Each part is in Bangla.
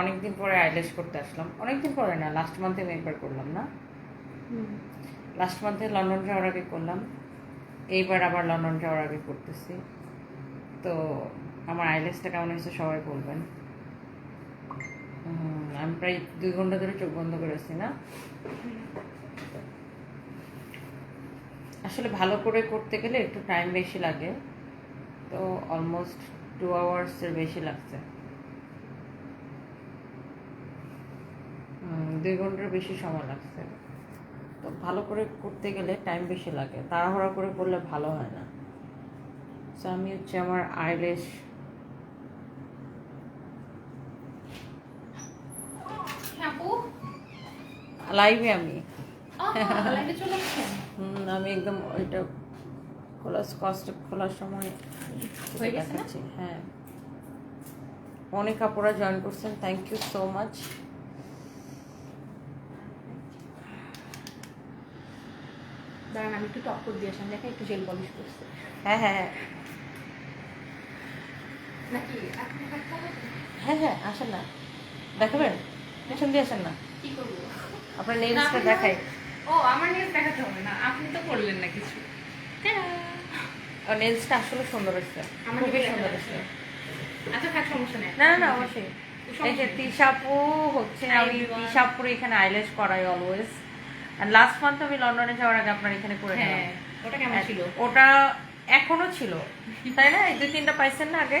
অনেকদিন পরে আইলেস করতে আসলাম। অনেকদিন পরে না লাস্ট মান্থে আমি একবার করলাম না। লাস্ট মান্থে লন্ডন যাওয়ার আগে করলাম। এইবার আবার লন্ডন যাওয়ার আগে করতেছি। তো আমার আইলেসটা কেমন হয়েছে সবাই বলবেন। আমি প্রায় দুই ঘণ্টা ধরে চোখ বন্ধ করেছি না। আসলে ভালো করে করতে গেলে একটু টাইম বেশি লাগে। তো অলমোস্ট টু আওয়ার্সের বেশি লাগছে হুম, দুই ঘণ্টার বেশি সময় লাগছে। তো ভালো করে করতে গেলে টাইম বেশি লাগে। তাড়াহুড়া করে করলে ভালো হয় না। তো আমি হচ্ছে আমার আইলেশ লাইভে আমি। হুম, আমি একদম ওইটা খোলা কষ্ট খোলার সময় হয়ে? দেখাচ্ছি হ্যাঁ। অনেক আপুরা জয়েন করছেন থ্যাংক ইউ সো মাচ দাঁড়ান আমি একটু টপ করে দিয়ে দেখেন একটু জেল পলিশ করছে। হ্যাঁ হ্যাঁ হ্যাঁ। নাকি হ্যাঁ হ্যাঁ আসেন না। দেখাবেন? পেছন দিয়ে আসেন না। কি করব? আপনার না, নেলসটা দেখাই। ও আমার নিয়ে দেখাতে হবে না। আপনি তো করলেন না কিছু। ও নেলসটা আসলে সুন্দর হচ্ছে আমার খুবই সুন্দর হচ্ছে আচ্ছা থাক সমস্যা নেই। না না অবশ্যই। এই যে তিশাপু হচ্ছে আমি. তিশাপুরে এখানে আইলেশ করাই অলওয়েজ আর লাস্ট মান্থ আমি লন্ডনে যাওয়ার আগে আপনার এখানে করে হ্যাঁ ওটা কেমন ছিল? ওটা এখনও ছিল। তাই না? এই দুই তিনটা পাইছেন না আগে?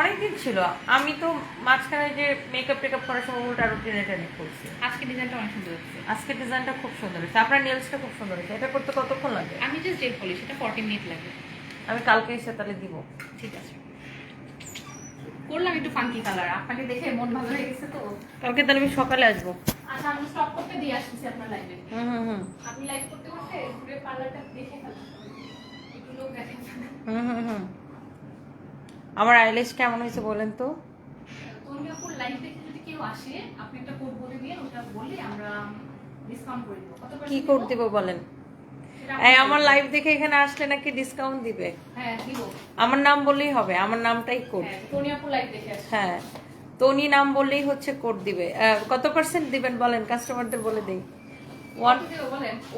অনেকদিন ছিল। আমি তো মাঝখানে যে মেকআপ টেকআপ করার সময় উল্টা আরও টেনে টেনে করছি। আজকে ডিজাইনটা অনেক সুন্দর হচ্ছে আজকের ডিজাইনটা খুব সুন্দর হয়েছে। আপনার নেলসটা খুব সুন্দর হয়েছে। এটা করতে কতক্ষণ লাগে? আমি জাস্ট জেল পলিশ এটা ফর্টি মিনিট লাগে। আমি কালকে এসে তাহলে দিব। ঠিক আছে। করলাম একটু ফাঙ্কি কালার আপনাকে দেখে মন ভালো হয়ে গেছে তো? কালকে তাহলে আমি সকালে আসব। আচ্ছা আমি স্টপ করতে দিয়ে আসতেছি আপনার লাইভে হুম হুম হুম। আপনি লাইভ করতে করতে ঘুরে পার্লারটা দেখে ফেলেন। একটু লোক দেখেন হুম হুম হুম। আমার আইলেশ কেমন হয়েছে বলেন তো? তন্ডিয়াপুর লাইভ দেখে যদি কেউ আসে আপনি একটা কোড বলে দিয়ে ওটা বলে আমরা ডিসকাউন্ট করে দেবো। কত কি কোড দিব বলেন? এই আমার লাইভ দেখে এখানে আসলে নাকি ডিসকাউন্ট দিবে? হ্যাঁ দিব। আমার নাম বললেই হবে আমার নামটাই কোড হ্যাঁ তন্ডিয়াপুর লাইভ দেখে হ্যাঁ তনি নাম বললেই হচ্ছে কোড দিবে। কত পার্সেন্ট দিবেন বলেন? কাস্টমারদের বলে দিই।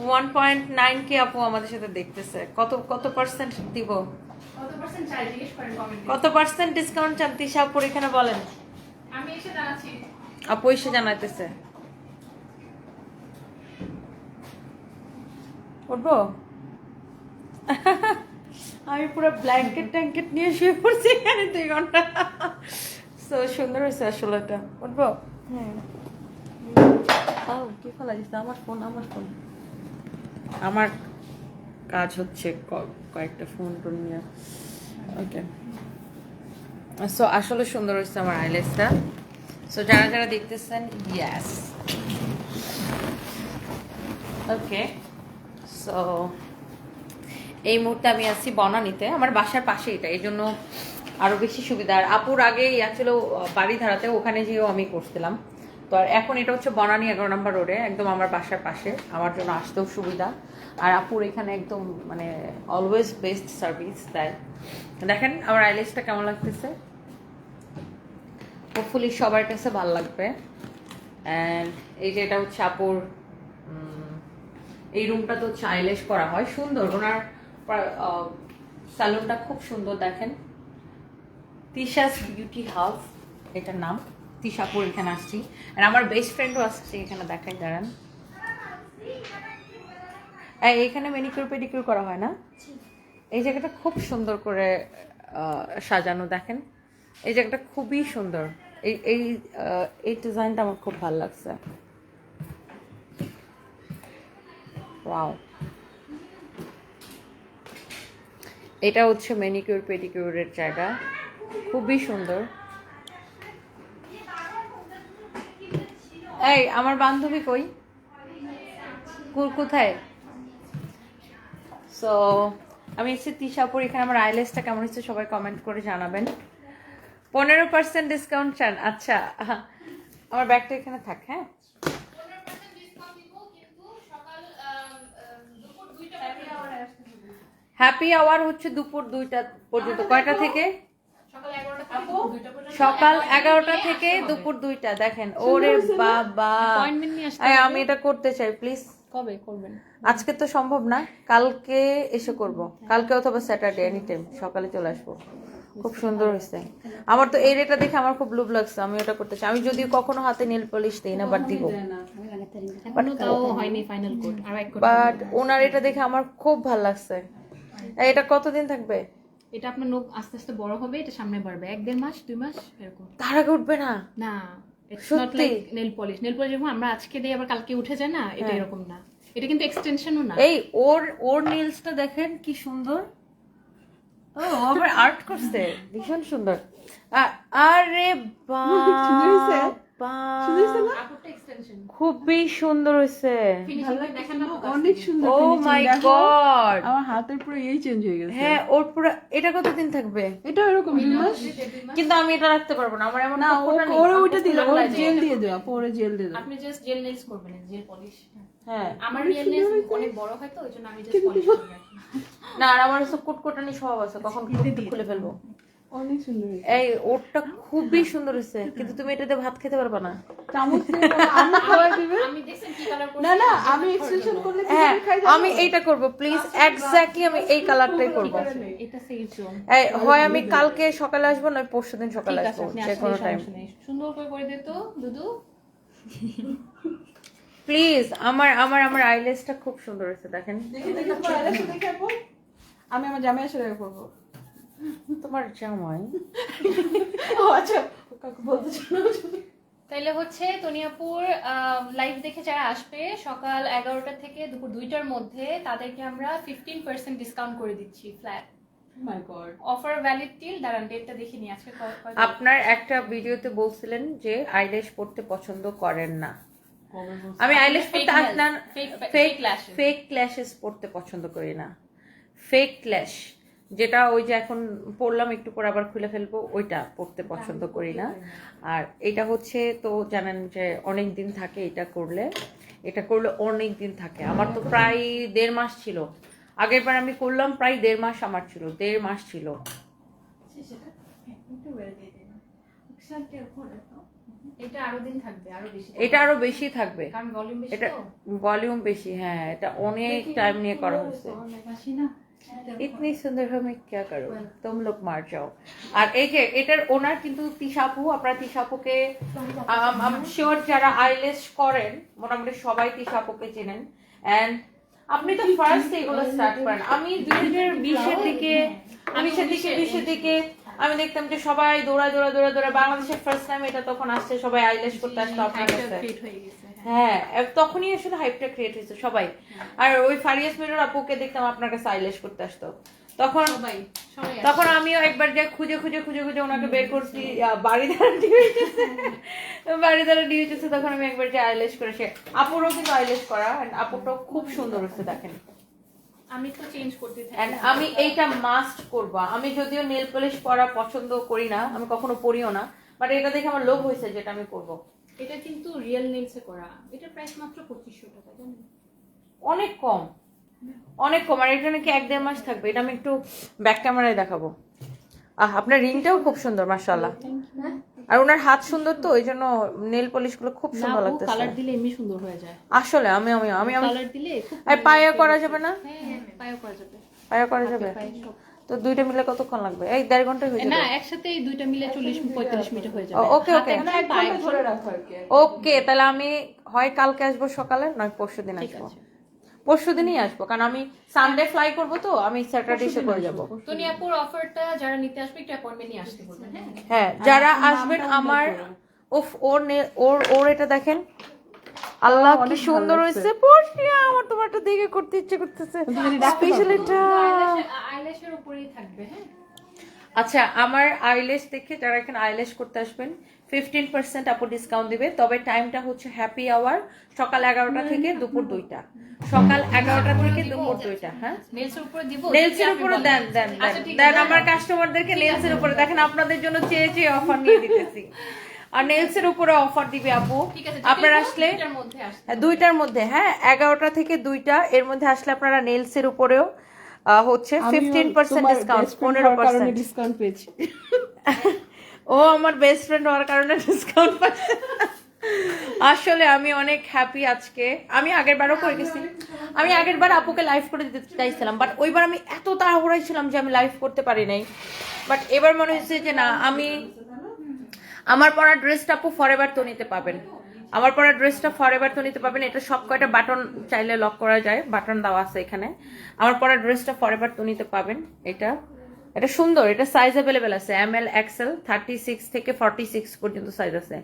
ওয়ান পয়েন্ট নাইন কে আপু আমাদের সাথে দেখতেছে। কত কত পার্সেন্ট দিব? কত পার্সেন্ট চাই? জিজ্ঞেস করেন কমেন্ট কত পার্সেন্ট ডিসকাউন্ট চান? তিশা আপুর এখানে বলেন। আমি এসে জানাচ্ছি। আপু এসে জানাইতেছে। উঠবো আমি পুরো ব্ল্যাঙ্কেট ট্যাঙ্কেট নিয়ে শুয়ে পড়ছি এখানে দুই ঘণ্টা। তো সুন্দর হয়েছে আসলে এটা। উঠবো আও, কি ফেলা দিচ্ছে আমার ফোন আমার ফোন। আমার কাজ হচ্ছে কয়েকটা ফোন টোন নিয়ে। ওকে সো আসলে সুন্দর হয়েছে আমার আইলেসটা সো যারা যারা দেখতেছেন ইয়াস ওকে সো এই মুহূর্তে আমি আছি বনানীতে, আমার বাসার পাশে এটা এই জন্য আরও বেশি সুবিধা। আর আপুর আগে ইয়া ছিল বাড়ি ধারাতে ওখানে যেও আমি করছিলাম। তো আর এখন এটা হচ্ছে বনানী এগারো নম্বর রোডে, একদম আমার বাসার পাশে, আমার জন্য আসতেও সুবিধা। আর আপুর এখানে একদম মানে অলওয়েজ বেস্ট সার্ভিস দেয়। দেখেন, আমার আইলেসটা কেমন লাগতেছে? হোপফুলি সবার কাছে ভালো লাগবে। অ্যান্ড এই যে এটা হচ্ছে আপুর এই রুমটা তো আইলেশ করা হয়, সুন্দর। ওনার স্যালুনটা খুব সুন্দর দেখেন। তিশাস বিউটি হাউস এটার নাম। তিশাপুর এখানে আসছি। আর আমার বেস্ট ফ্রেন্ডও আসছে এখানে, দেখাই, দাঁড়ান। এখানে মেনিকিউর পেডিকিউর করা হয় না? এই জায়গাটা খুব সুন্দর করে সাজানো, দেখেন। এই জায়গাটা খুবই সুন্দর। এই এই এই ডিজাইনটা আমার খুব ভালো লাগছে। ওয়াও এটা হচ্ছে মেনিকিউর পেডিকিউরের জায়গা। খুবই সুন্দর। এই, আমার বান্ধবী কই? কোথায়? সো আমি এসেছি তিশাপুর। এখানে আমার আইলেসটা কেমন হচ্ছে সবাই কমেন্ট করে জানাবেন। পনেরো পার্সেন্ট ডিসকাউন্ট চান। আচ্ছা আমার ব্যাগটা এখানে থাক হ্যাঁ? হ্যাপি আওয়ার হচ্ছে দুপুর দুইটা পর্যন্ত। কয়টা থেকে? সকাল এগারোটা থেকে। দুপুর দুইটা। দেখেন ওরে বাবা। আমি এটা করতে চাই প্লিজ কবে? করবেন। আজকে তো সম্ভব না। কালকে এসে করব। কালকে অথবা স্যাটারডে এনি টাইম সকালে চলে আসব। খুব সুন্দর হয়েছে। আমার তো এই রেটা দেখে আমার খুব লুভ লাগছে। আমি ওটা করতে চাই। আমি যদি কখনো হাতে নীল পলিশ দিই না বাট দিব। বাট ওনার এটা দেখে আমার খুব ভালো লাগছে। এটা কতদিন থাকবে? এটা আপনার নখ আস্তে আস্তে বড় হবে এটা সামনে বাড়বে। এক দেড় মাস দুই মাস এরকম। তার আগে উঠবে না? না সত্যি? নেল পলিশ নেল পলিশ যেরকম আমরা আজকে দিই আবার কালকে উঠে যায় না এটা এরকম না। এটা কিন্তু এক্সটেনশনও না। এই ওর ওর নেলসটা দেখেন কি সুন্দর। ও আবার আর্ট করছে। ভীষণ সুন্দর। আরে বাবা খুবই সুন্দর হয়েছে। না অনেক সুন্দর ও মাই গড আমার হাতের পুরো এই চেঞ্জ হয়ে গেছে। হ্যাঁ ওর পুরো এটা কতদিন থাকবে? এটা এরকম মাস? কিন্তু আমি এটা রাখতে পারব না আমার এমন না। ওরা ওইটা দিল ওর জেল দিয়ে পরে জেল দিয়ে আপনি জাস্ট জেল নেলস করবেন জেল পলিশ হ্যাঁ। আমার রিয়েল নেলস অনেক বড় হয় তো ওই জন্য আমি জাস্ট পলিশ না আর আমার সব কুটকুটানি স্বভাব আছে কখন খুলে ফেলব। অনেক সুন্দর এই ওরটা খুবই সুন্দর হয়েছে কিন্তু তুমি এটাতে ভাত খেতে পারবে না চামচ দিয়ে করো, আম্মু খাওয়াই দিবে আমি দেখছেন কি কালার না না আমি এক্সটেনশন করলে হ্যাঁ খাই আমি এইটা করব প্লিজ এক্স্যাক্টলি আমি এই কালারটাই করব এটা সেফ জোন এই হয় আমি কালকে সকালে আসব নয় পরশু দিন সকালে আসব যে কোনো টাইম সুন্দর করে করে দে তো দুদু প্লিজ আমার আমার আমার আইলেসটা খুব সুন্দর হয়েছে দেখেন দেখে দেখে তোমার আইলাসটা দেখে আপু আমি আমার জামাই আসলে আগে করব তোমার জামাই। ও আচ্ছা কাকু বলতে তাইলে হচ্ছে তনিয়াপুর লাইভ দেখে যারা আসবে সকাল এগারোটা থেকে দুপুর দুইটার মধ্যে তাদেরকে আমরা ফিফটিন পার্সেন্ট ডিসকাউন্ট করে দিচ্ছি ফ্ল্যাট অফার ভ্যালিড টিল দাঁড়ান ডেটটা দেখে নিই আজকে আপনার একটা ভিডিওতে বলছিলেন যে আইলেশ পড়তে পছন্দ করেন না। আমি আইলেশ পড়তে আপনার ফেক ক্ল্যাশেস পড়তে পছন্দ করি না। ফেক ক্ল্যাশ যেটা ওই যে এখন পড়লাম একটু পর আবার খুলে ফেলব ওইটা পড়তে পছন্দ করি না। আর এটা হচ্ছে তো জানেন যে অনেক দিন থাকে এটা করলে এটা করলে অনেক দিন থাকে। আমার তো প্রায় দেড় মাস ছিল। আগের বার আমি করলাম প্রায় দেড় মাস আমার ছিল দেড় মাস ছিল। এটা আরও দিন থাকবে আরও বেশি এটা আরও বেশি থাকবে। কারণ ভলিউম বেশি এটা ভলিউম বেশি হ্যাঁ এটা অনেক টাইম নিয়ে করা হয়েছে। ইতনি সুন্দর হো মে ক্যা করো তোম লোক মার যাও। আর এই যে এটার ওনার কিন্তু তিশাপু আপনারা তিশাপুকে শিওর যারা আইলেস করেন মোটামুটি সবাই তিশাপুকে চেনেন। অ্যান্ড আপনি তো ফার্স্ট এগুলো স্টার্ট করেন। আমি দুই হাজার বিশের দিকে বিশের দিকে বিশের দিকে আমি দেখতাম যে সবাই দৌড়া দৌড়া দৌড়া দৌড়া বাংলাদেশের ফার্স্ট টাইম এটা তখন আসছে সবাই আইলেস করতে আসতো আপনার কাছে। হয়ে হ্যাঁ। হ্যাঁ তখনই আসলে হাইপটা ক্রিয়েট হয়েছে সবাই। আর ওই ফারিয়াস মিরর আপুকে দেখতাম আপনার কাছে আইলেশ করতে আসতো। তখন। তখন আমিও একবার যে খুঁজে খুঁজে খুঁজে খুঁজে ওনাকে বের করছি বাড়ি দ্বারা ডিউ হইতেছে বাড়ি দ্বারা ডিউ হইতেছে তখন আমি একবার যে আইলেশ করেছি আপুরও কিন্তু আইলেশ করা আপুটাও খুব সুন্দর হচ্ছে দেখেন। আমি তো চেঞ্জ করতে থাকি। আমি এইটা মাস্ট করব। আমি যদিও নেল পলিশ পরা পছন্দ করি না আমি কখনো পরিও না বাট এটা দেখে আমার লোভ হয়েছে যেটা আমি করব। এটা কিন্তু রিয়েল নেলসে করা। এটার প্রাইস মাত্র পঁচিশশো টাকা জানেন? অনেক কম। অনেক কম। আর এটা নাকি এক দেড় মাস থাকবে? এটা আমি একটু ব্যাক ক্যামেরায় দেখাবো। আহ আপনার রিংটাও খুব সুন্দর মাশাআল্লাহ। আর ওনার হাত সুন্দর তো ওই জন্য নেল পলিশগুলো খুব সুন্দর লাগতেছে। কালার দিলে এমনি সুন্দর হয়ে যায়। আসলে আমি আমি আমি আমি কালার দিলে আর পায়ে করা যাবে না? হ্যাঁ পায়ে করা যাবে। পায়ে করা যাবে। তো দুইটা মিলে কতক্ষণ লাগবে? এই দেড় ঘণ্টা হয়ে না একসাথে এই দুইটা মিলে চল্লিশ পঁয়তাল্লিশ মিনিট হয়ে যাবে। ওকে ওকে। ঘণ্টা ধরে রাখো আর কি। ওকে তাহলে আমি হয় কালকে আসব সকালে নয় পরশু দিন আসব। পরশু দিনই আসব কারণ আমি সানডে ফ্লাই করব তো আমি স্যাটারডে এসে করে যাব। তনিয়াপুর অফারটা যারা নিতে আসবে একটু অ্যাপয়েন্টমেন্ট নিয়ে আসতে বলবেন হ্যাঁ? হ্যাঁ যারা আসবেন আমার উফ ওর নে- ওর ওর এটা দেখেন। আল্লাহ কি সুন্দর হয়েছে? পড়িয়া আমার তোমারটা দেখে করতে ইচ্ছে করতেছে। স্পেশাল এটা। আইল্যাশের উপরেই থাকবে হ্যাঁ? আচ্ছা আমার আইলেশ দেখে যারা এখানে আইলেশ করতে আসবেন ফিফটিন পার্সেন্ট আপু ডিসকাউন্ট দিবে। তবে টাইমটা হচ্ছে হ্যাপি আওয়ার সকাল এগারোটা থেকে দুপুর দুইটা। সকাল এগারোটা থেকে দুপুর দুইটা হ্যাঁ? নেলসের উপরে দিব নেলসের উপরে দেন দেন দেন আচ্ছা, দেন। আমার কাস্টমারদেরকে নেলসের উপরে। দেখেন আপনাদের জন্য চেয়ে চেয়ে অফার নিয়ে দিতেছি। আর নেলসের উপরে অফার দিবে আপু। ঠিক আপনারা আসলে হ্যাঁ, দুইটার মধ্যে হ্যাঁ এগারোটা থেকে দুইটা এর মধ্যে আসলে আপনারা নেলসের উপরেও হচ্ছে ফিফটিন পার্সেন্ট ডিসকাউন্ট পনেরো পার্সেন্ট ডিসকাউন্ট পেয়েছি। ও আমার বেস্ট ফ্রেন্ড হওয়ার কারণে ডিসকাউন্ট পাচ্ছে আসলে আমি অনেক হ্যাপি আজকে। আমি আগের বারও করে গেছি আমি আগের বার আপুকে লাইভ করে দিতে চাইছিলাম বাট ওইবার আমি এত তাড়াহুড়াই ছিলাম যে আমি লাইভ করতে পারি নাই। বাট এবার মনে হচ্ছে যে না আমি আমার পরা ড্রেসটা আপু ফরএভার তো নিতে পাবেন। আমার পরা ড্রেসটা ফরএভার তো নিতে পাবেন। এটা সব কয়টা বাটন চাইলে লক করা যায় বাটন দেওয়া আছে এখানে। আমার পরা ড্রেসটা ফরএভার তো নিতে পাবেন। এটা এটা সুন্দর এটা সাইজ অ্যাভেলেবেল আছে। M L XL thirty six থেকে ফর্টি সিক্স পর্যন্ত সাইজ আছে।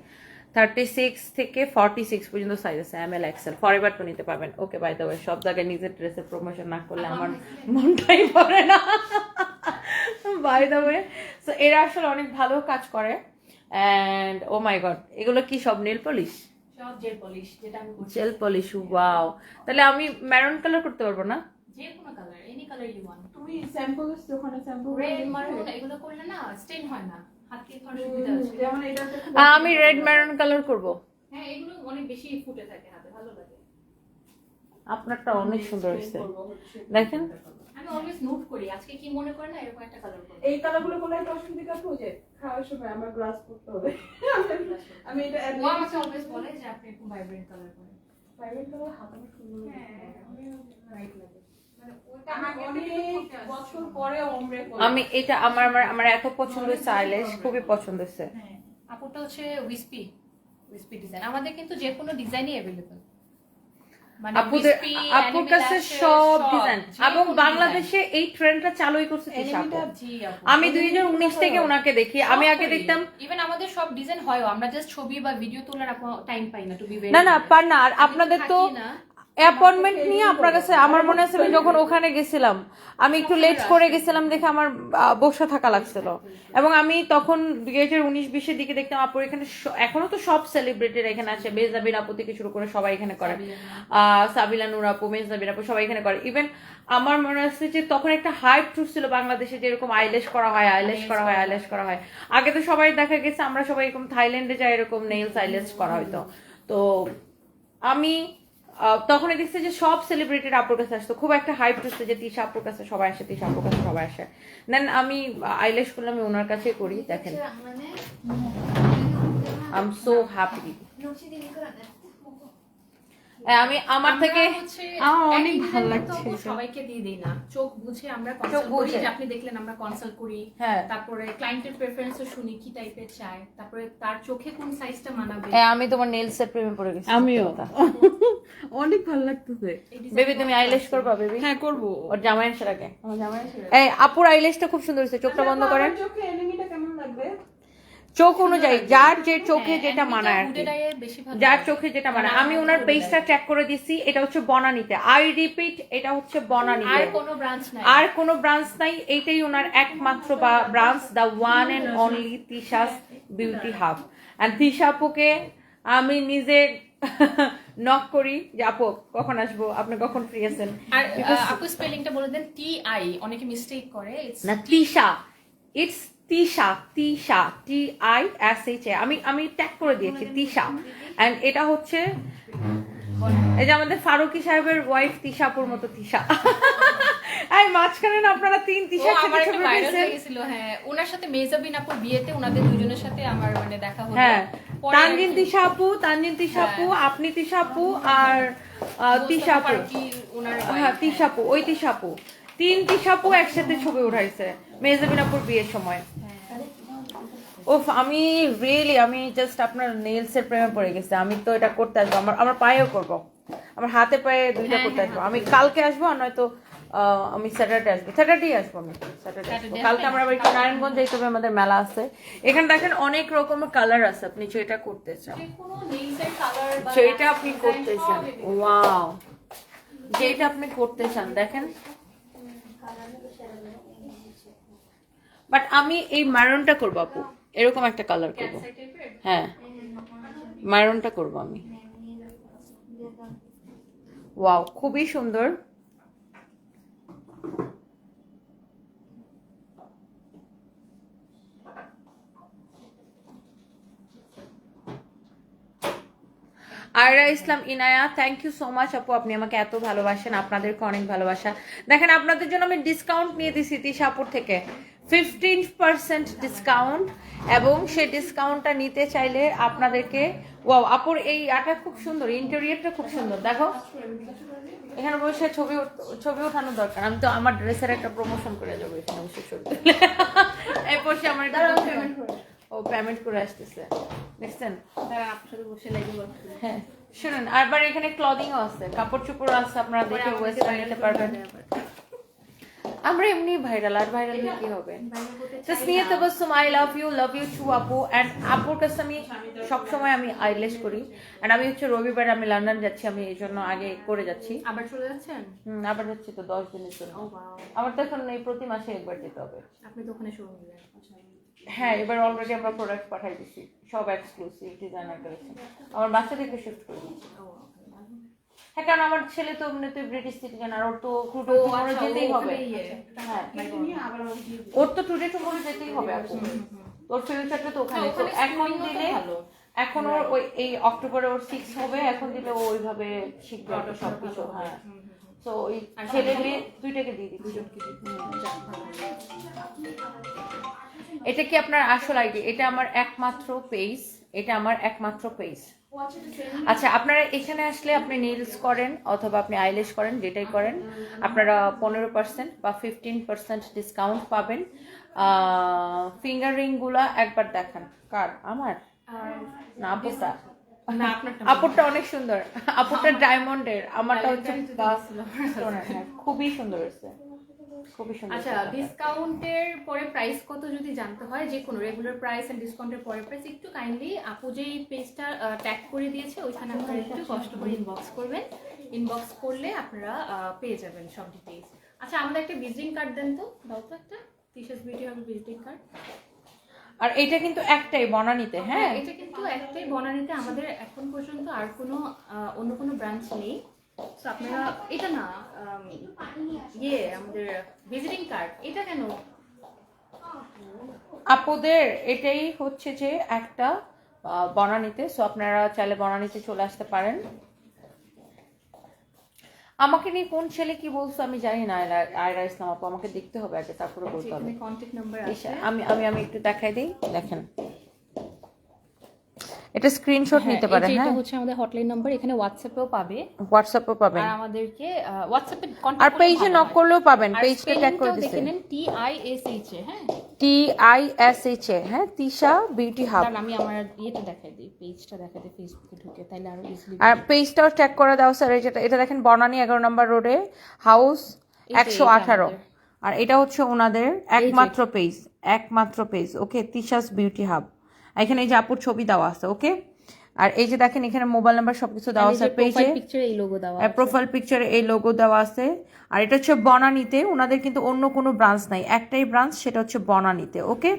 থার্টি সিক্স থেকে ফর্টি সিক্স পর্যন্ত সাইজ আছে। এম এল এক্সেল ফরএভার তো নিতে পারবেন ওকে বাই দ্য ওয়ে সব জায়গায় নিজের ড্রেসের প্রমোশন না করলে আমার মনটাই পড়ে না। বাই দ্য ওয়ে সো এরা আসলে অনেক ভালো কাজ করে। অ্যান্ড ও মাই গড এগুলো কি সব নেল পলিশ সব জেল পলিশ যেটা আমি করছি। জেল পলিশ ওয়াও তাহলে আমি ম্যারন কালার করতে পারব না? যে কোনো colour any colour you want তুমি স্যাম্পল ওখানে স্যাম্পল রেড মারুন এগুলো করলে না স্টেন হয় না। সুবিধা আছে। যেমন আমি রেড ম্যারন কালার করব। হ্যাঁ এগুলো অনেক বেশি ফুটে থাকে হাতে ভালো লাগে। আপনারটা অনেক সুন্দর হয়েছে। দেখেন? অলওয়েজ নোট করি। আজকে কি মনে করে না এরকম একটা কালার করব। এই কালারগুলো একটা অসুবিধা যে খাওয়ার সময় আমার গ্লাস করতে হবে। আমি এটা ও আমাকে অলওয়েজ বলে যে আপনি একটু ভাইব্রেন্ট কালার করেন। প্রাইভেট কালার সুন্দর হ্যাঁ আমি রাইট লাগে। মানে আমি আমি অনেক বছর পরে ওমরে আমি এটা আমার আমার আমার এত পছন্দ হয়েছে আইলেশ খুবই পছন্দ হয়েছে। হ্যাঁ আপুটা হচ্ছে উইসপি উইসপি ডিজাইন আমাদের কিন্তু যে কোনো ডিজাইনই অ্যাভেলেবল আপুদের আপুর কাছে সব সব, ডিজাইন এবং বাংলাদেশে এই ট্রেন্ডটা চালুই করছে আমি দুই হাজার উনিশ থেকে ওনাকে দেখি। আমি আগে দেখতাম ইভেন আমাদের সব ডিজাইন হয় আমরা জাস্ট ছবি বা ভিডিও তোলার টাইম পাই না টু বি না না পার না। আর আপনাদের তো অ্যাপয়েন্টমেন্ট নিয়ে আপনার কাছে আমার মনে আছে আমি যখন ওখানে গেছিলাম আমি একটু লেট করে গেছিলাম দেখে আমার বসে থাকা লাগছিল। এবং আমি তখন দুই হাজার উনিশ বিশের দিকে দেখতাম আপুর এখানে এখনও তো সব সেলিব্রিটির এখানে আছে। বেজাবিন আপু থেকে শুরু করে সবাই এখানে করে। আহ, সাবিলা নুর আপু মেজাবিন আপু সবাই এখানে করে। ইভেন আমার মনে আছে যে তখন একটা হাইপ ছিল বাংলাদেশে যেরকম আইলেশ করা হয় আইলেশ করা হয় আইলেশ করা হয়। আগে তো সবাই দেখা গেছে আমরা সবাই এরকম থাইল্যান্ডে যাই এরকম নেইলস আইলেশ করা হয়তো তো আমি তখনই দেখছে যে সব সেলিব্রিটির আপুর কাছে আসতো। খুব একটা হাইপ হচ্ছে যে তিশা আপুর কাছে সবাই আসে তিশা আপুর কাছে সবাই আসে। দেন আমি আইলেশ করলে আমি ওনার কাছে করি দেখেন। আই এম সো হ্যাপি আমি আমার থেকে আমার অনেক ভালো লাগছে সবাইকে দিয়ে দেই না। চোখ বুঝে আমরা কনসাল্ট করি আপনি দেখলেন আমরা কনসাল্ট করি। হ্যাঁ। তারপরে ক্লায়েন্টের প্রেফারেন্সও শুনি কি টাইপের চায়। তারপরে তার চোখে কোন সাইজটা মানাবে। এ, আমি তোমার নেলস এর প্রেমে পড়ে গেছি আমিও। অনেক ভালো লাগতেছে। বেবি তুমি আইলেশ করবা বেবি হ্যাঁ করব। ওর জামাই আসার আগে। আমার জামাই এসে এই আপুর আইলেশটা খুব সুন্দর হয়েছে চোখটা বন্ধ করেন। চোখে এনিমিটা চোখ অনুযায়ী যার যে চোখে হ্যাঁ, যেটা এমনিটা মানায় আর যার চোখে যেটা মানায়। আমি ওনার পেজটা। ট্র্যাক করে দিছি এটা হচ্ছে বনানীতে। আই রিপিট এটা হচ্ছে আর বনানীতে কোনো ব্রাঞ্চ নাই। আর কোনো ব্রাঞ্চ নাই এইটাই ওনার একমাত্র branch the one and only Tisha's beauty hub and Tisha আপুকে আমি নিজে নক করি যে আপু কখন আসব? আপনি কখন ফ্রি আছেন? আর আপু স্পেলিংটা বলে দেন টি আই অনেকে মিস্টেক করে না Tisha it's Tisha Tisha T I S H A. আমি আমি ট্যাগ করে দিয়েছি তিশা এন্ড এটা হচ্ছে এই যে আমাদের ফারুকি সাহেবের ওয়াইফ তিশাপুর মতো তিশা এই মাঝখানে না আপনারা তিন তিশা আমার একটা ভাইরাল হয়ে গেছিল হ্যাঁ। ওনার সাথে মেজাবিন আপুর বিয়েতে ওনাদের দুজনের সাথে আমার মানে দেখা হলো। হ্যাঁ। তানজিন আর কি- তিশা আপু তানজিন তিশা আপু হ্যাঁ। আপনি তিশা আপু আর আহ, তিশা আপু ওনার হ্যাঁ তিশাপু ওই তিশাপু তিন তিশাপু একসাথে ছবি উঠাইছে মেজাবিন আপুর বিয়ের সময়। ওফ আমি রিয়েলি আমি জাস্ট আপনার নেলস এর প্রেমে পড়ে গেছি। আমি তো এটা করতে আসব আমার আমার পায়েও করব। আমার হাতে পায়ে দুইটা হ্যাঁ, করতে হ্যাঁ, আসব। আমি কালকে আসব আর নয়তো আমি স্যাটারডে আসব। স্যাটারডে আসব আমি স্যাটারডে কালকে? আমরা আবার একটু নারায়ণগঞ্জ যাইতে হবে আমাদের মেলা আছে। এখানে দেখেন অনেক রকমের কালার আছে আপনি যেটা করতে চান। যেটা আপনি করতে চান। ওয়াও যেটা আপনি করতে চান দেখেন। বাট আমি এই মারনটা করব আপু। এরকম একটা কালার করব। হ্যাঁ। মারনটা করব আমি। ওয়াও খুবই সুন্দর। Ayra Islam Inaya thank you so much আপু আপনি আমাকে এত ভালোবাসেন আপনাদেরকে অনেক ভালোবাসা। দেখেন আপনাদের জন্য আমি ডিসকাউন্ট নিয়ে দিছি তিশাপুর থেকে। ফিফটিন পার্সেন্ট ডিসকাউন্ট এবং সেই ডিসকাউন্টটা নিতে চাইলে আপনাদেরকে ওয়াও আপুর এই আটা খুব সুন্দর ইন্টেরিয়রটা খুব সুন্দর। দেখো এখানে বসে ছবি ছবি ওঠানো দরকার। আমি তো আমার ড্রেসের একটা প্রমোশন করে যাব এখানে বসে ছবি। এই বসে আমার ও পেমেন্ট করে আসতেছে। দেখছেন? করি। হ্যাঁ। শুনুন আরবার এখানে ক্লদিংও আছে কাপড় চোপড় আছে আপনারা দেখে ওয়েস্টার্ন নিতে পারবেন। আমরা এমনি ভাইরাল আর ভাইরাল হলে কি হবে? না। Tabassum I love you love you too আপু এন্ড আপুর কাছে আমি সবসময় আমি আইলেশ করি। এন্ড আমি হচ্ছে রবিবার আমি লন্ডন যাচ্ছি আমি এই জন্য আগে করে যাচ্ছি। আবার চলে যাচ্ছেন? হুম, আবার যাচ্ছি তো দশ দিনের জন্য। আমার তো এখন এই প্রতি মাসে একবার যেতে হবে। আপনি তো ওখানে দিলেন হ্যাঁ এবার অলরেডি আমরা প্রোডাক্ট পাঠাই দিচ্ছি সব এক্সক্লুসিভ ডিজাইনার কালেকশন আমার বাচ্চাদেরকে শিফট করে দিচ্ছি হ্যাঁ কারণ আমার ছেলে তো এমনিতে ব্রিটিশ সিটিজেন আর ওর তো টুডে টুমোরো আচ্ছা, যেতেই হবে। ইয়ে। হ্যাঁ আবার আমাকে দিয়ে দিও। ওর তো টুডে টুমোরো যেতেই হবে আপু ওর ফিউচারটা তো ওখানে তো। এখন তো দিলে এখন ওর ওই এই অক্টোবরে ওর সিক্স হবে এখন দিলে ও ওইভাবে শিখবে আর কি সবকিছু হ্যাঁ। তো ওই ছেলে মেয়ে দুইটাকে দিয়ে দিচ্ছি। এটা কি আপনার আসল আইডি এটা আমার একমাত্র পেজ এটা আমার একমাত্র পেজ আচ্ছা আপনারা এখানে আসলে আপনি নিলস করেন অথবা আপনি আইলেশ করেন যেটাই করেন। আপনারা পনেরো পার্সেন্ট বা ফিফটিন পার্সেন্ট ডিসকাউন্ট পাবেন। ফিঙ্গার রিংগুলা একবার দেখান। কার? আমার? না আপুরটা। না, আপুরটা অনেক সুন্দর। আপুরটা ডায়মন্ডের আমারটা হচ্ছে হ্যাঁ, খুবই সুন্দর হয়েছে। খুবই সুন্দর আচ্ছা ডিসকাউন্টের পরে প্রাইস কত যদি জানতে হয়? যে কোনো রেগুলার প্রাইস এন্ড ডিসকাউন্টের পরে প্রাইস একটু কাইন্ডলি আপু যে পেজটা ট্যাগ করে দিয়েছে ওইখানে আপনারা একটু কষ্ট করে ইনবক্স করবেন। ইনবক্স করলে আপনারা পেয়ে যাবেন সব ডিটেইলস আচ্ছা আমাদের একটা ভিজিটিং কার্ড দেন তো। দাও তো একটা। টিশার্ট বিউটি হবে ভিজিটিং কার্ড আর এটা কিন্তু একটাই বনানিতে হ্যাঁ এটা কিন্তু একটাই বনানীতে। আমাদের এখন পর্যন্ত আর কোনো অন্য কোনো ব্রাঞ্চ নেই। আপনারা এটা না ইয়ে আমাদের ভিজিটিং কার্ড এটা কেন? আপুদের এটাই হচ্ছে যে একটা বনানীতে সো আপনারা চাইলে বনানীতে চলে আসতে পারেন। আমাকে নিয়ে কোন ছেলে কি বলছো আমি জানি না আয়রা- ইসলাম আপু আমাকে দেখতে হবে আগে তারপরে বলতে হবে। আমি আমি একটু দেখাই দিই দেখেন। এটা স্ক্রিনশট নিতে হ্যাঁ, পারে এই যে হ্যাঁ। এটা হচ্ছে আমাদের হটলাইন নাম্বার এখানে হোয়াটসঅ্যাপেও পাবে। হোয়াটসঅ্যাপে পাবেন। আর আমাদেরকে হোয়াটসঅ্যাপে কন্টাক্ট আর পেজে নক করলেও পাবেন পেজটা ট্যাগ করে দিছে দেখে নেন T I S H A হ্যাঁ। T I S H A হ্যাঁ তিশা বিউটি হাব কারণ আমি আমার ইয়েটা দেখাই দিই পেজটা দেখাই দিই ফেসবুকে ঢুকে তাইলে আরও ইজিলি আর পেজটাও ট্যাগ করে দাও স্যার এই যেটা এটা দেখেন বনানী এগারো নম্বর রোডে হাউস একশো এটা আঠারো। আর এটা হচ্ছে ওনাদের একমাত্র পেজ একমাত্র page okay Tisha's beauty hub এখানে এই যে আপুর ছবি দেওয়া আছে ওকে আর এই যে দেখেন এখানে মোবাইল নাম্বার সবকিছু দেওয়া আছে পেজে পিকচারে এই লোগো দেওয়া প্রোফাইল পিকচারে এই লোগো দেওয়া আছে। আর এটা হচ্ছে বনানীতে ওনাদের কিন্তু অন্য কোনো ব্রাঞ্চ নাই। একটাই ব্রাঞ্চ সেটা হচ্ছে বনানীতে ওকে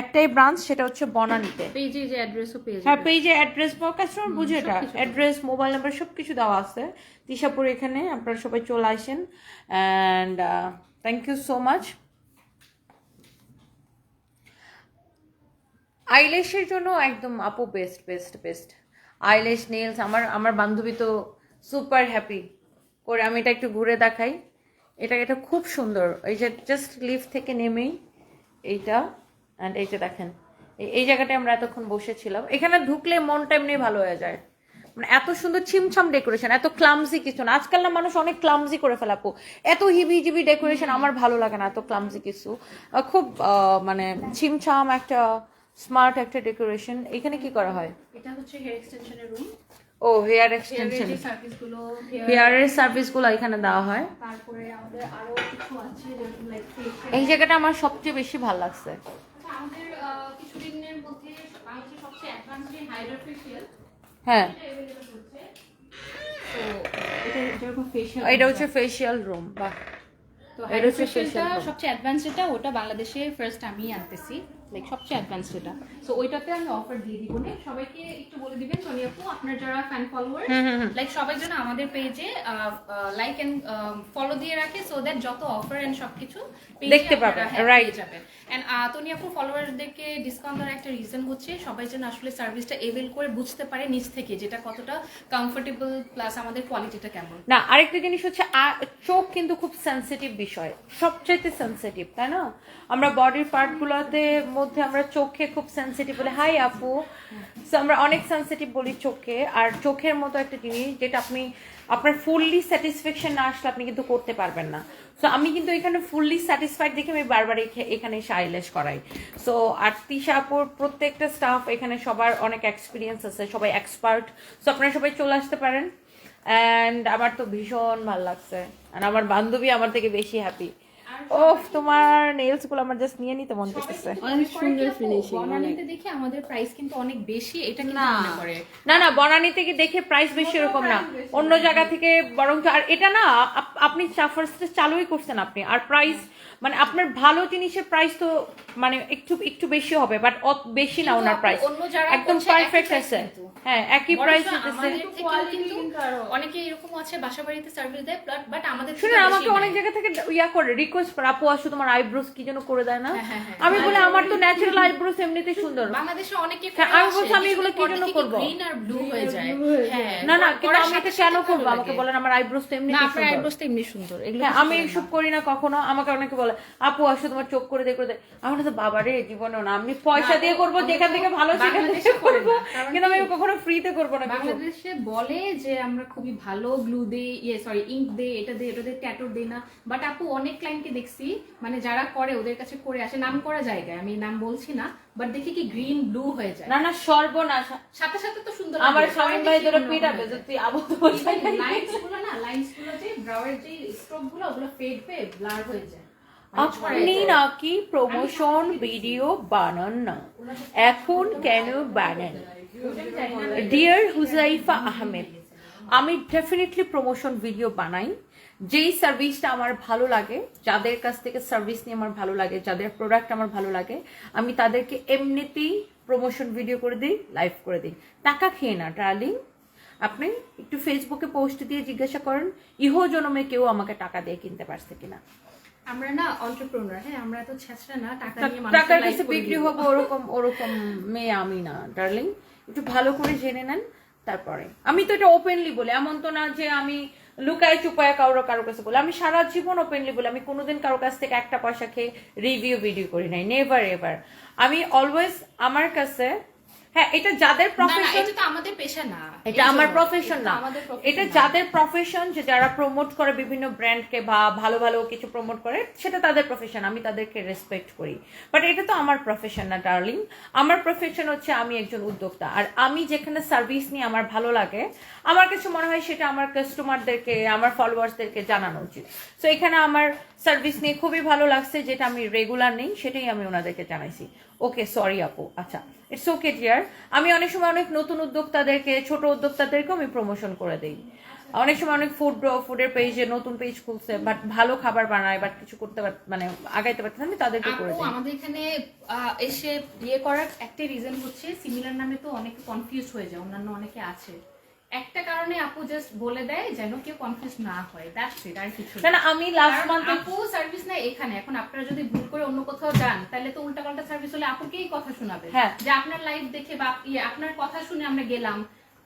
একটাই ব্রাঞ্চ সেটা হচ্ছে বনানীতে। পেজে যে অ্যাড্রেসও পেয়ে হ্যাঁ পেজে অ্যাড্রেস বা কাস্টমার বুঝে এটা। অ্যাড্রেস মোবাইল নাম্বার সব কিছু দেওয়া আছে। তিশাপুর এখানে আপনারা সবাই চলে আসেন। And thank you so much আইলেশের জন্য একদম আপু best best best eyelash, nails, আমার আমার বান্ধবী তো সুপার হ্যাপি করে আমি এটা একটু ঘুরে দেখাই। এটা এটা খুব সুন্দর। এই যে জাস্ট লিফট থেকে নেমেই এইটা অ্যান্ড এই যে দেখেন। এই- জায়গাটায় আমরা এতক্ষণ বসেছিলাম। এখানে ঢুকলে মনটা এমনি ভালো হয়ে যায়। মানে এত সুন্দর ছিমছাম ডেকোরেশন এত ক্লামজি কিছু না। আজকাল না মানুষ অনেক ক্লামজি করে ফেলাপো এত হিবি জিবি ডেকোরেশন আমার ভালো লাগে না, এত ক্লামজি কিছু। খুব মানে ছিমছাম একটা স্মার্ট একটা ডেকোরেশন। এখানে কি করা হয়? এটা হচ্ছে হেয়ার এক্সটেনশনের রুম ও হেয়ার এক্সটেনশন হেয়ারের সার্ভিসগুলো হেয়ারের সার্ভিসগুলো এখানে দেওয়া হয়। তারপরে আমাদের আরও কিছু আছে যেরকম লাইক এই জায়গাটা আমার সবচেয়ে বেশি ভালো লাগছে। আচ্ছা, আমাদের আহ, কিছুদিনের মধ্যে বাংলাদেশের সবচেয়ে অ্যাডভান্স যে হাইড্রোফেশিয়াল হ্যাঁ। এটা হচ্ছে ফেশিয়াল রুম বাহ। তো হাইড্রোফেশিয়ালটা সবচেয়ে অ্যাডভান্স যেটা ওটা বাংলাদেশে ফার্স্ট আমি আনতেছি। লাইক সবচেয়ে অ্যাডভান্স এটা। সো ওইটাতে আমি অফার দিয়ে দিব। না সবাইকে একটু বলে দিবেন সোনিয়া আপু আপনার যারা ফ্যান ফলোয়ার লাইক সবাই যেন আমাদের পেজে লাইক এন্ড ফলো দিয়ে রাখে সো দ্যাট যত অফার এন্ড সবকিছু দেখতে পাবেন, হ্যাঁ, যাবেন। এন্ড তনি আপু ফলোয়ারদেরকে ডিসকাউন্ট দেওয়ার একটা রিজন হচ্ছে সবাই যেন আসলে সার্ভিসটা এভেল করে বুঝতে পারে নিজ থেকে যেটা কতটা কমফোর্টেবল প্লাস আমাদের কোয়ালিটিটা কেমন। না আরেকটা জিনিস হচ্ছে চোখ কিন্তু খুব সেন্সিটিভ বিষয় সবচাইতে সেন্সিটিভ তাই না? আমরা বডির পার্টগুলোতে মধ্যে আমরা চোখে খুব সেন্সিটিভ বলে। হাই আপু। So, আমরা অনেক সেন্সিটিভ বলি চোখে। আর চোখের মতো একটা জিনিস যেটা আপনি আপনার ফুললি স্যাটিসফ্যাকশন না আসলে আপনি কিন্তু করতে পারবেন না। সো আমি কিন্তু এখানে ফুললি স্যাটিসফাইড দেখে আমি বারবার এখানে এসে করাই। সো আর তিশা আপুর প্রত্যেকটা স্টাফ এখানে সবার অনেক এক্সপিরিয়েন্স আছে সবাই এক্সপার্ট সো আপনারা সবাই চলে আসতে পারেন। অ্যান্ড আমার তো ভীষণ ভালো লাগছে। আর আমার বান্ধবী আমার থেকে বেশি হ্যাপি ওফ তোমার নেলসগুলো আমার জাস্ট নিয়ে নিতে মন করতেছে অনেক সুন্দর বনানীতে দেখে আমাদের প্রাইস কিন্তু অনেক বেশি এটা মনে করে না না বনানি থেকে দেখে প্রাইস বেশি এরকম না। অন্য জায়গা থেকে বরং আর এটা না আপনি ফার্স্টে চালুই করছেন আপনি আর প্রাইস মানে আপনার ভালো জিনিসের প্রাইস তো মানে একটু একটু বেশি হবে বাট বেশি না ওনার প্রাইস একদম পারফেক্ট আছে। হ্যাঁ একই প্রাইস আমাদের দিতেছে থেকেও Quality কিন্তু কিন্তু আরো- অনেকে এরকম আছে বাসা বাড়িতে সার্ভিস দেয় বাট আমাদের থেকে আমাকে অনেক জায়গা থেকে ইয়া করে রিকোয়েস্ট করে আপু আসো তোমার আইব্রোস কি যেন করে দেয় না? হ্যাঁ, হ্যাঁ। আমি বলে আমার তো ন্যাচারাল আইব্রোস এমনিতেই সুন্দর। বাংলাদেশে অনেকে হ্যাঁ, আমি বলছি আমি এগুলো কি জন্য করব? গ্রিন আর ব্লু হয়ে যায়। blue হয়ে হ্যাঁ না না কিন্তু আমি এটা কেন করব? আমাকে বলেন আমার আইব্রোস তো এমনি না আপনার আইব্রোস তো এমনি সুন্দর আমি করি না কখনো। আমাকে অনেকে বলে আপু আসো তোমার চোখ করে দিয়ে করে দে আমার তো বাবা রে জীবনেও না আমি পয়সা দিয়ে করব যেখান থেকে ভালো সেখান থেকে করে করব। কিন্তু আমি কি? কখনো ফ্রিতে করব না বাংলাদেশে বলে যে আমরা খুবই ভালো গ্লু দেই ইয়ে সরি ইঙ্ক দেই এটা দেই এটা দেই ট্যাটু দেই না। বাট আপু অনেক ক্লায়েন্টকে দেখছি মানে যারা করে ওদের কাছে করে আসে নাম করা জায়গায় আমি নাম বলছি না বাট দেখি কি গ্রিন ব্লু হয়ে যায়। না না সর্বনাশ। সাথে সাথে তো সুন্দর আমার ভাই পিটাবে হয়ে যে যায়। তুই আবু তোমারগুলো না লাইনসগুলো যে ব্রাউয়ের যে স্ট্রোকগুলো ওগুলো ফেড হয়ে ব্লার হয়ে যায়। মানে আপনি নাকি প্রমোশন ভিডিও বানান না। এখন কেন বানান। ডিয়ার হুজাইফা আহমেদ আমি ডেফিনেটলি প্রমোশন ভিডিও বানাই। যেই সার্ভিসটা আমার ভালো লাগে যাদের কাছ থেকে সার্ভিস নিয়ে আমার ভালো লাগে যাদের প্রোডাক্ট আমার ভালো লাগে আমি তাদেরকে এমনিতেই প্রমোশন ভিডিও করে দিই লাইভ করে দিই। টাকা খেয়ে না ডার্লিং আপনি একটু ফেসবুকে পোস্ট দিয়ে জিজ্ঞাসা করেন ইহো জনমে কেউ আমাকে টাকা দিয়ে কিনতে পারছে কিনা। আমরা না অন্টারপ্রেনার হ্যাঁ আমরা তো ছেঁচড়া না টাকা নিয়ে টাকার কাছে বিক্রি। হবে ওরকম ওরকম মেয়ে আমি না ডার্লিং একটু ভালো করে জেনে নেন, তারপরে। আমি তো এটা ওপেনলি বলি, এমন তো না যে আমি লুকায় চুপায় কারও কারও কাছে বলি। আমি সারা জীবন ওপেনলি বলি, আমি কোনোদিন কারও কাছ থেকে একটা পয়সা খেয়ে রিভিউ ভিডিও করি নাই নেভার এভার আমি অলওয়েজ আমার কাছে হ্যাঁ এটা যাদের প্রফেশন এটা তো আমাদের পেশা না। এটা আমার প্রফেশন না। এটা যাদের প্রফেশন যে যারা প্রমোট করে বিভিন্ন ব্র্যান্ডকে বা ভালো ভালো কিছু প্রমোট করে সেটা তাদের প্রফেশন আমি তাদেরকে রেসপেক্ট করি। বাট এটা তো আমার প্রফেশন না ডার্লিং আমার প্রফেশন হচ্ছে আমি একজন উদ্যোক্তা। আর আমি যেখানে সার্ভিস নিয়ে আমার ভালো লাগে আমার কাছে মনে হয় সেটা আমার কাস্টমারদেরকে আমার ফলোয়ার্সদেরকে জানানো উচিত। সো এখানে আমার সার্ভিস নিয়ে খুবই ভালো লাগছে যেটা আমি রেগুলার নেই সেটাই আমি ওনাদেরকে জানাইছি। ওকে সরি আপু আচ্ছা ইটস ওকে ডিয়ার আমি অনেক সময় অনেক নতুন উদ্যোক্তাদেরকে ছোট উদ্যোক্তাদেরকেও আমি প্রমোশন করে দিই। অনেক সময় অনেক ফুড ফুডের পেজে নতুন পেজ খুলছে বাট ভালো খাবার বানায় বাট কিছু করতে মানে আগাইতে পারতেছে আমি তাদেরকে করে দিই। আমাদের এখানে এসে ইয়ে করার একটা রিজন হচ্ছে সিমিলার নামে তো অনেকে কনফিউজ হয়ে যায় অন্যান্য অনেকে আছে। একটা কারণে আপু জাস্ট বলে দেয় যেন কেউ কনফিউজ না হয় দ্যাটস ইট আর কিছু না। আমি লাস্ট মান্থ আপু সার্ভিস না এখানে এখন আপনারা যদি ভুল করে অন্য কোথাও যান তাহলে তো উল্টা পাল্টা সার্ভিস হলে আপুকেই কথা শোনাবে হ্যাঁ। যে আপনার লাইফ দেখে বা ইয়ে, আপনার কথা শুনে আমরা গেলাম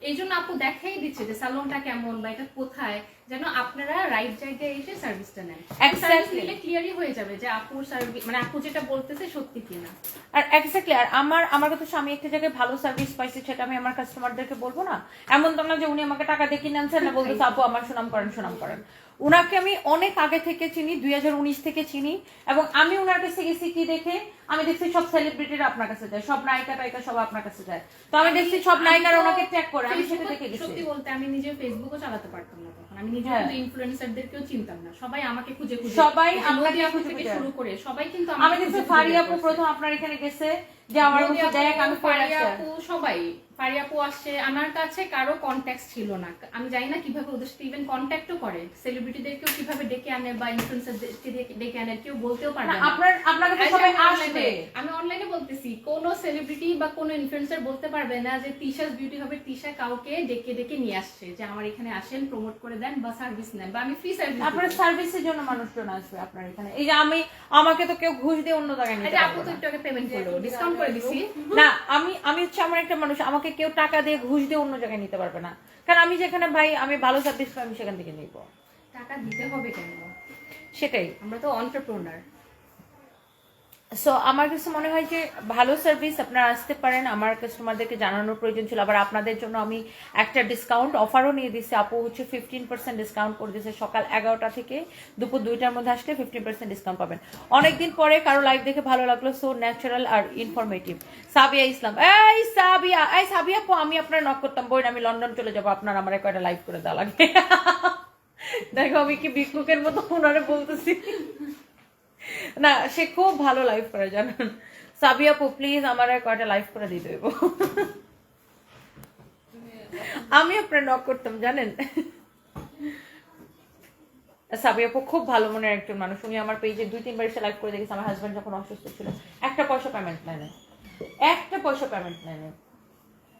এই জন্য আপু দেখাই দিচ্ছে যে সালনটা কেমন বা এটা কোথায় যেন আপনারা রাইট জায়গায় এসে সার্ভিসটা নেন। এক্সাক্টলি. নিলে ক্লিয়ারই হয়ে যাবে যে আপু সার্ভিস মানে আপু যেটা বলতেছে সত্যি কিনা। আর এক্স্যাক্টলি আর আমার আমার কথা স্বামী আমি একটা জায়গায় ভালো সার্ভিস পাইছি সেটা আমি আমার কাস্টমারদেরকে বলব না। এমন তো না যে উনি আমাকে টাকা দিয়ে কিনে আনছেন না বলতেছে আপু আমার সুনাম করেন সুনাম করেন। উনাকে আমি অনেক আগে থেকে চিনি, দুই হাজার উনিশ থেকে চিনি, এবং আমি ওনার কাছে গেছি কি দেখে? আমি দেখছি সব সেলিব্রিটিরা আপনার কাছে যায়, সব নায়িকা টায়িকা সব আপনার কাছে যায়। তো আমি দেখছি সব নায়িকারা ওনাকে ট্যাগ করে, আমি সেটা দেখে গেছি। সত্যি বলতে, আমি নিজে ফেসবুকও চালাতে পারতাম না। আমি নিজে হ্যাঁ। কিন্তু ইনফ্লুয়েন্সারদেরকেও চিনতাম না। সবাই আমাকে খুঁজে খুঁজে সবাই আপনাকে আপু থেকে শুরু করে সবাই কিন্তু আমি আমাকে দেখছি খুঁজে খুঁজে ফারি বের আপু প্রথম আপনার এখানে গেছে যে আমার মেহেদি দেখ আমি ফারিয়া আপু সবাই ফারিয়া আপু আসছে আমার কাছে কারও কন্ট্যাক্ট ছিল না। আমি জানি না কীভাবে ওদের সাথে ইভেন কন্ট্যাক্টও করে। সেলিব্রিটিদেরকেও কীভাবে ডেকে আনে বা ইনফ্লুয়েন্সারদেরকে ডেকে আনে কেউ বলতেও পারবে না না। আপনার আপনার কাছে এই যে সবাই আমি আসবে online-এ- আমি অনলাইনে বলতেছি কোন সেলিব্রিটি বা কোন ইনফ্লুয়েন্সার বলতে পারবে না যে তিশাস বিউটি হবে তিশা কাউকে ডেকে ডেকে নিয়ে আসছে যে আমার এখানে আসেন প্রমোট করে দেন বা সার্ভিস নেন বা আমি ফ্রি সার্ভিস আপনার সার্ভিসের জন্য মানুষজন আসবে আপনার এখানে। এই যে আমি আমাকে তো কেউ ঘুষ দিয়ে অন্য জায়গায় নিতে আপু তো একটু আগে পেমেন্ট করল। ডিসকাউন্ট করে দিছি না আমি আমি হচ্ছে আমার একটা মানুষ আমাকে কেউ টাকা দিয়ে ঘুষ দিয়ে অন্য জায়গায় নিতে পারবে না। কারণ আমি যেখানে ভাই আমি ভালো সার্ভিস পাই আমি সেখান থেকে নিব। টাকা দিতে হবে কেন? সেটাই। আমরা তো অন্টারপ্রেনার সো আমার কাছে মনে হয় যে ভালো সার্ভিস আপনারা আসতে পারেন। আমার কাস্টমারদেরকে জানানোর প্রয়োজন ছিল। আবার আপনাদের জন্য আমি একটা ডিসকাউন্ট অফারও নিয়ে দিচ্ছি আপু হচ্ছে ফিফটিন পার্সেন্ট ডিসকাউন্ট করে দিচ্ছে সকাল এগারোটা থেকে দুপুর দুইটার মধ্যে আসলে ফিফটিন পার্সেন্ট ডিসকাউন্ট পাবেন। অনেকদিন পরে কারও লাইভ দেখে ভালো লাগল সো ন্যাচারাল আর ইনফরমেটিভ সাবিয়া ইসলাম, এই সাবিয়া এই সাবিয়া আপু, আমি আপনার নক করতাম। বই আমি লন্ডন চলে যাব। আপনার আমার কয়টা লাইভ করে দেওয়া লাগবে? দেখো আমি কি ভিক্ষুকের মতো ওনারে বলতেছি। না সে খুব ভালো লাইভ করে জানেন। সাবিয়া আপু প্লিজ আমার কয়টা লাইভ করে দিয়ে দেবো। আমি আপনার নক করতাম জানেন? সাবিয়া আপু খুব ভালো মনের একজন মানুষ। উনি আমার পেজে দুই তিনবার এসে লাইভ করে দেখেছি আমার হাজব্যান্ড যখন অসুস্থ ছিল। একটা পয়সা পেমেন্ট নেয় না একটা পয়সা পেমেন্ট নেয় না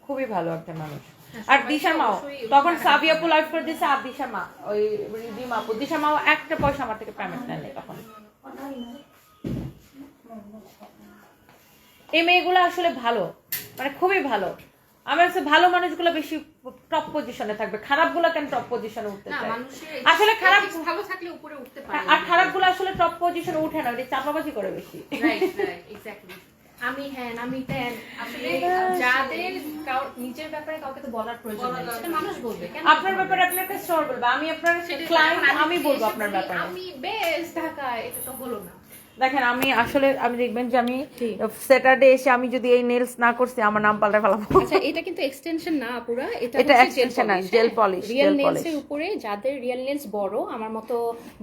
খুবই ভালো একটা মানুষ। আর দিশা মাও তখন সাবিয়া আপু লাইভ করে দিয়েছে আর দিশা মা ওই রিদিমা আপু। দিশা মাও একটা পয়সা আমার থেকে পেমেন্ট নেয় তখন। এই মেয়েগুলো আসলে ভালো মানে খুবই ভালো। আমার কাছে ভালো মানুষগুলো বেশি টপ পজিশনে থাকবে। খারাপগুলো কেন টপ পজিশনে উঠতে চায় আসলে খারাপ ভালো থাকলে উপরে উঠতে পারে। আর খারাপগুলো আসলে টপ পজিশনে উঠে না এটা চাপাবাজি করে বেশি। রাইট রাইট এক্স্যাক্টলি আমি হ্যাঁ আমি তেন আসলে নিজের ব্যাপারে কাউকে তো বলার প্রয়োজন নেই সেটা মানুষ বলবে। কেন আপনার ব্যাপারে আপনার কাস্টমার বলবে আমি আপনার ক্লায়েন্ট আমি বলব আপনার ব্যাপারে। আমি বেশ এটা তো হলো না। দেখেন আমি আসলে আমি দেখবেন যে আমি স্যাটারডে এসে আমি যদি এই নেলস না করছি আমার নাম পাল্টে ফেলাবো। আচ্ছা এটা কিন্তু এক্সটেনশন না পুরা এটা এটা extension না, gel polish, রিয়েল নেলস এর উপরে যাদের রিয়েল নেলস বড় আমার মতো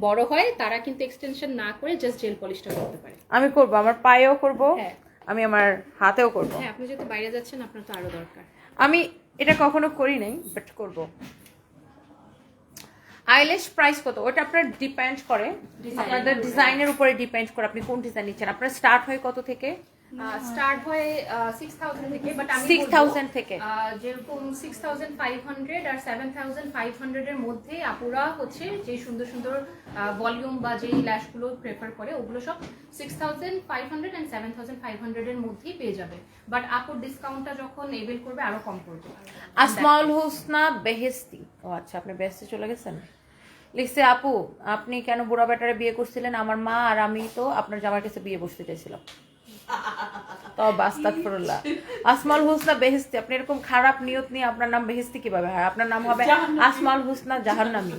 বড় হয় তারা কিন্তু এক্সটেনশন না করে জাস্ট জেল পলিশটা করতে পারে। আমি করব আমার পায়েও করব হ্যাঁ। আমি আমার হাতেও করব। হ্যাঁ আপনি যেহেতু বাইরে যাচ্ছেন আপনার তো আরও দরকার। আমি এটা কখনো করি নাই বাট করব। আইলেশ প্রাইস কত? ওটা আপনার ডিপেন্ড করে। আপনাদের ডিজাইনের উপরে ডিপেন্ড করে আপনি কোন ডিজাইন নিচ্ছেন। আপনার স্টার্ট হয় কত থেকে? স্টার্ট হয় সিক্স থাউজেন্ড থেকে বাট আমি 6,000 থেকে। যেরকম সিক্স থাউজেন্ড ফাইভ হান্ড্রেড আর এর মধ্যে আপুরা হচ্ছে যে সুন্দর সুন্দর ভলিউম বা ল্যাশগুলো প্রেফার করে ওগুলো সব এর মধ্যেই পেয়ে যাবে। বাট আপুর ডিসকাউন্টটা যখন এবেল করবে আরও কম করবে। আসমাউল হোসনা বেহেস্তি ও আচ্ছা আপনি বেহেস্তি চলে গেছেন? লিখছে আপু আপনি কেন বুড়া বেটারে বিয়ে করছিলেন? আমার মা আর আমি তো আপনার জামার কাছে বিয়ে বসতে চাইছিলাম। তো বাস্তাগফিরুল্লাহ আসমাউল হোসনা বেহেস্তি আপনি এরকম খারাপ নিয়ত নিয়ে আপনার নাম বেহেস্তি কীভাবে হয়? আপনার নাম হবে আসমাউল হোসনা জাহান্নামী।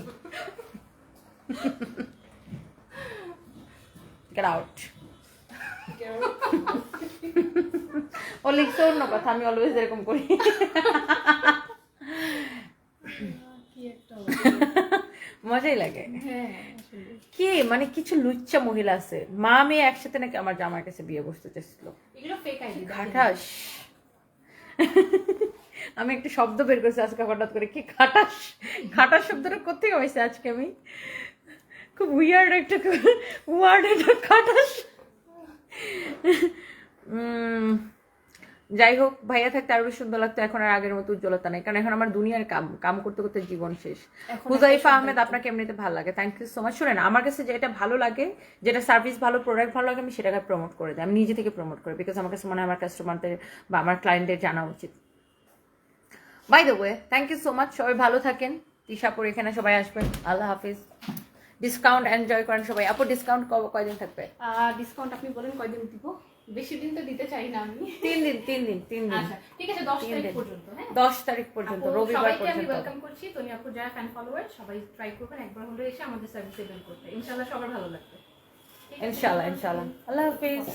গেট আউট ও লিখছে অন্য কথা আমি অলওয়েজ এরকম করি। মজাই লাগে। হ্যাঁ কি মানে কিছু লুচ্চা মহিলা আছে। মা মেয়ে একসাথে নাকি আমার জামার কাছে বিয়ে বসতে আইডি খাটাস। আমি একটা শব্দ বের করেছি আজকে হঠাৎ করে। কি খাটাস? খাটাস শব্দটা কোথেকে হয়েছে আজকে আমি? খুব উইয়ার্ড একটা ওয়ার্ড এটা খাটাস। উম, যাই হোক ভাইয়া থাকতে আরও বেশি সুন্দর লাগতো এখন আর আগের মতো উজ্জ্বলতা নেই। কারণ এখন আমার দুনিয়ার কাম কাম করতে করতে জীবন শেষ। হুজাইফা আহমেদ আপনাকে এমনিতে ভালো লাগে। থ্যাংক ইউ সো মাচ শুনেন আমার কাছে যেটা ভালো লাগে যেটা সার্ভিস ভালো প্রোডাক্ট ভালো লাগে আমি সেটাকে প্রমোট করে দিই। আমি নিজে থেকে প্রমোট করি বিকজ আমার কাছে মনে হয় আমার কাস্টমারদের বা আমার ক্লায়েন্টদের জানা উচিত। By the way thank you so much সবাই ভালো থাকেন। তিশাপুর এখানে সবাই আসবেন। আল্লাহ হাফিজ। ডিসকাউন্ট এনজয় করেন সবাই। আপু ডিসকাউন্ট কয়দিন থাকবে? ডিসকাউন্ট আপনি বলেন কয়দিন দিব? বেশি দিন তো দিতে চাই না আমি। তিন দিন তিন দিন তিন দিন। আচ্ছা ঠিক আছে দশ তিন তারিখ পর্যন্ত হ্যাঁ? দশ তারিখ পর্যন্ত রবিবার পর্যন্ত আমি ওয়েলকাম করছি। তুমি আপু যারা ফ্যান ফলোয়ার সবাই ট্রাই করবেন একবার হলে এসে আমাদের সার্ভিস এভেল করতে। ইনশাআল্লাহ সবার ভালো লাগবে? ইনশাল্লাহ ইনশাল্লাহ আল্লাহ হাফিজ।